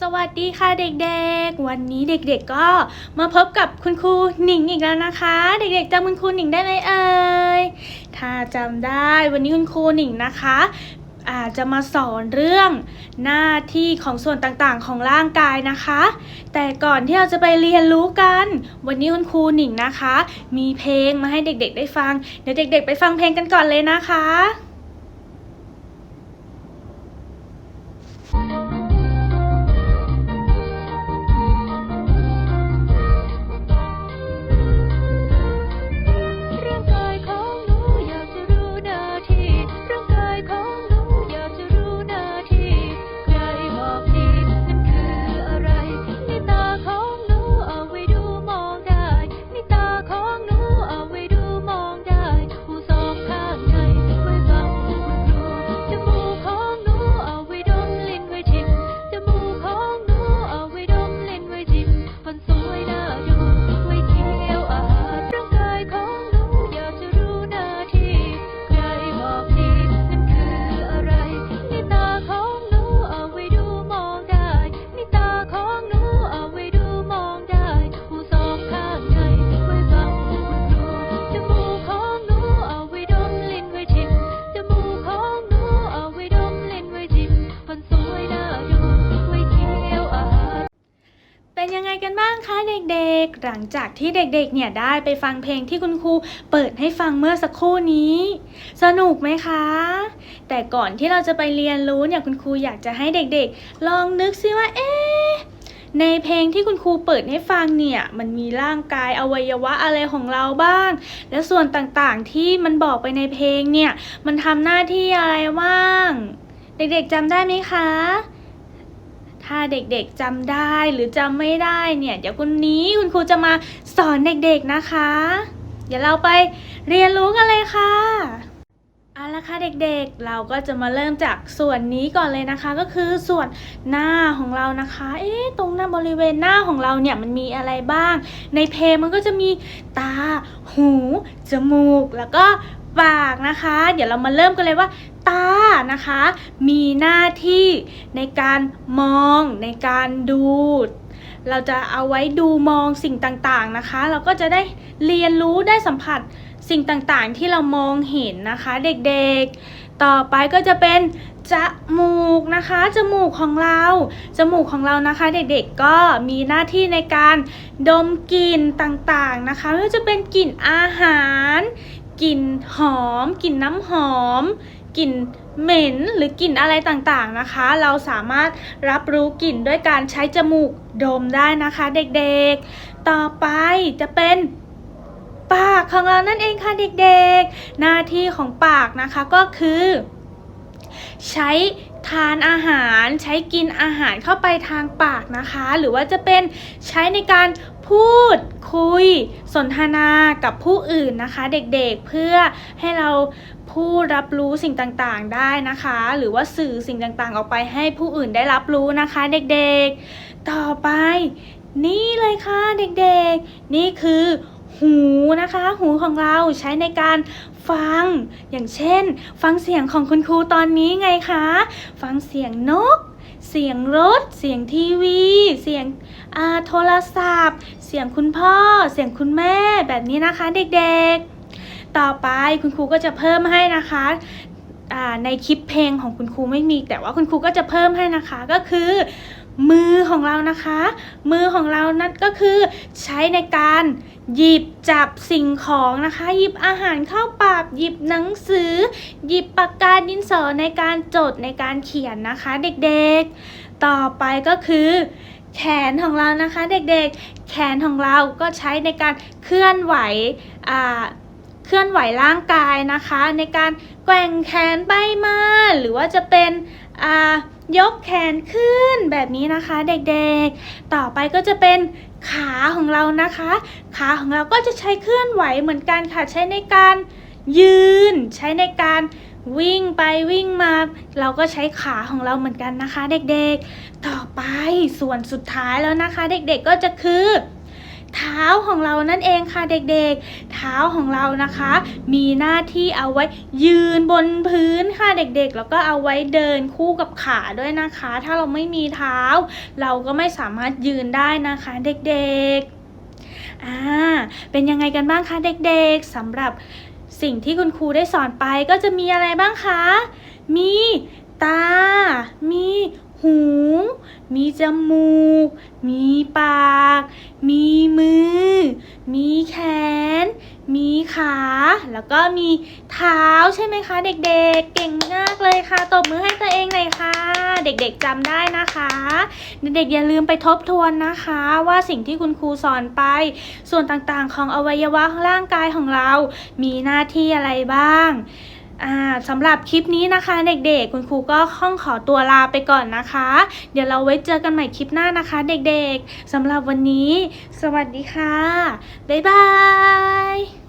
สวัสดีค่ะเด็กๆ วันนี้เด็กๆก็มาพบกับคุณครูหนิงอีกแล้วนะคะ เด็กๆจำคุณครูหนิงได้ไหมเอ่ยถ้าจำได้วันนี้คุณครูหนิงนะคะอาจจะมาสอนเรื่องหน้าที่ของส่วนต่างๆของร่างกายนะคะ แต่ก่อนที่เราจะไปเรียนรู้กัน วันนี้คุณครูหนิงนะคะ มีเพลงมาให้เด็กๆได้ฟัง เดี๋ยวเด็ก ๆ ไปฟังเพลงกันก่อนเลยนะคะ หลังจากที่เด็กๆเนี่ยได้ไปฟังเพลงที่คุณครูเปิดให้ฟังเมื่อสักครู่นี้ สนุกไหมคะ แต่ก่อนที่เราจะไปเรียนรู้เนี่ยคุณครูอยากจะให้เด็กๆ ลองนึกซิว่าเอ๊ะในเพลงที่คุณครูเปิดให้ฟังเนี่ย มันมีร่างกายอวัยวะอะไรของเราบ้าง และส่วนต่างๆที่มันบอกไปในเพลงเนี่ย มันทำหน้าที่อะไรบ้าง เด็กๆจำได้ไหมคะ ถ้าเด็กๆจำได้หรือจำไม่ได้เนี่ย เดี๋ยววันนี้คุณครูจะมาสอนเด็กๆนะคะ เดี๋ยวเราไปเรียนรู้กันเลยค่ะเอาละค่ะเด็กๆ เราก็จะมาเริ่มจากส่วนนี้ก่อนเลยนะคะ ก็คือส่วนหน้าของเรานะคะ เอ๊ะตรงหน้าบริเวณหน้าของเราเนี่ยมันมีอะไรบ้าง ในเพลงมันก็จะมีตา หู จมูก แล้วก็ปากนะคะ เดี๋ยวเรามาเริ่มกันเลยว่า ตานะคะ มีหน้าที่ในการมองในการดู เราจะเอาไว้ดูมองสิ่งต่างๆนะคะ เราก็จะได้เรียนรู้ได้สัมผัสสิ่งต่างๆที่เรามองเห็นนะคะเด็กๆ ต่อไปก็จะเป็นจมูกนะคะ จมูกของเรา จมูกของเรานะคะ เด็กๆก็มีหน้าที่ในการดมกลิ่นต่างๆนะคะไม่ว่าจะเป็นกลิ่นอาหาร กลิ่นหอมกลิ่นน้ำหอมกลิ่นเหม็นหรือกลิ่นอะไรต่างๆนะคะ เราสามารถรับรู้กลิ่นด้วยการใช้จมูกดมได้นะคะเด็กๆ ต่อไปจะเป็นปากของเรานั่นเองค่ะเด็กๆ หน้าที่ของปากนะคะก็คือ ใช้ทานอาหารใช้กินอาหารเข้าไปทางปากนะคะ หรือว่าจะเป็นใช้ในการ พูดคุย สนทนากับผู้อื่นนะคะ เด็กๆเพื่อให้เราผู้รับรู้สิ่งต่างๆได้นะคะ หรือว่าสื่อสิ่งต่างๆ ออกไปให้ผู้อื่นได้รับรู้นะคะ เด็กๆ ต่อไป นี่เลยค่ะเด็กๆ นี่คือหูนะคะ หูของเราใช้ในการฟัง อย่างเช่น ฟังเสียงของคุณครูตอนนี้ไงคะ ฟังเสียงนก เสียงรถ เสียงทีวี เสียงโทรศัพท์ เสียงคุณพ่อ เสียงคุณแม่แบบนี้นะคะเด็กๆ ต่อไปคุณครูก็จะเพิ่มให้นะคะในคลิปเพลงของคุณครูไม่มี แต่ว่าคุณครูก็จะเพิ่มให้นะคะก็คือ มือของเรานะคะ มือของเรานั่นก็คือใช้ในการหยิบจับสิ่งของนะคะ หยิบอาหารเข้าปากหยิบหนังสือ หยิบปากกาดินสอในการจดในการเขียนนะคะ เด็กๆ ต่อไปก็คือ แขนของเรานะคะเด็กๆ แขนของเราก็ใช้ในการเคลื่อนไหวอ่าเคลื่อนไหวร่างกายนะคะ ในการแกว่งแขนไปมาหรือว่าจะเป็นอ่า ยกแขนขึ้นแบบนี้นะคะเด็กๆ ต่อไปก็จะเป็นขาของเรานะคะ ขาของเราก็จะใช้เคลื่อนไหวเหมือนกันค่ะใช้ในการยืน ใช้ในการวิ่งไปวิ่งมา เราก็ใช้ขาของเราเหมือนกันนะคะ เด็กๆ ต่อไปส่วนสุดท้ายแล้วนะคะ เด็กๆก็จะคือ เท้าของเรานั่นเองค่ะเด็กๆ เท้าของเรานะคะ มีหน้าที่เอาไว้ยืนบนพื้นค่ะเด็กๆ แล้วก็เอาไว้เดินคู่กับขาด้วยนะคะ ถ้าเราไม่มีเท้า เราก็ไม่สามารถยืนได้นะคะเด็กๆ อ่า เป็นยังไงกันบ้างคะเด็กๆสำหรับสิ่งที่คุณครูได้สอนไปก็จะมีอะไรบ้างคะ มีตา มี หู มีจมูก มีปาก มีมือ มีแขน มีขา แล้วก็มีเท้าใช่ไหมคะ เด็กๆ เก่งมากเลยค่ะ ตบมือให้ตัวเองหน่อยค่ะ เด็กๆจำได้นะคะ เด็กๆอย่าลืมไปทบทวนนะคะ ว่าสิ่งที่คุณครูสอนไป ส่วนต่างๆของอวัยวะร่างกายของเรา มีหน้าที่อะไรบ้าง สำหรับคลิปนี้นะคะเด็กๆ คุณครูก็ข้องขอตัวลาไปก่อนนะคะ เดี๋ยวเราไว้เจอกันใหม่คลิปหน้านะคะ เด็กๆสำหรับวันนี้ สวัสดีค่ะ บ๊ายบาย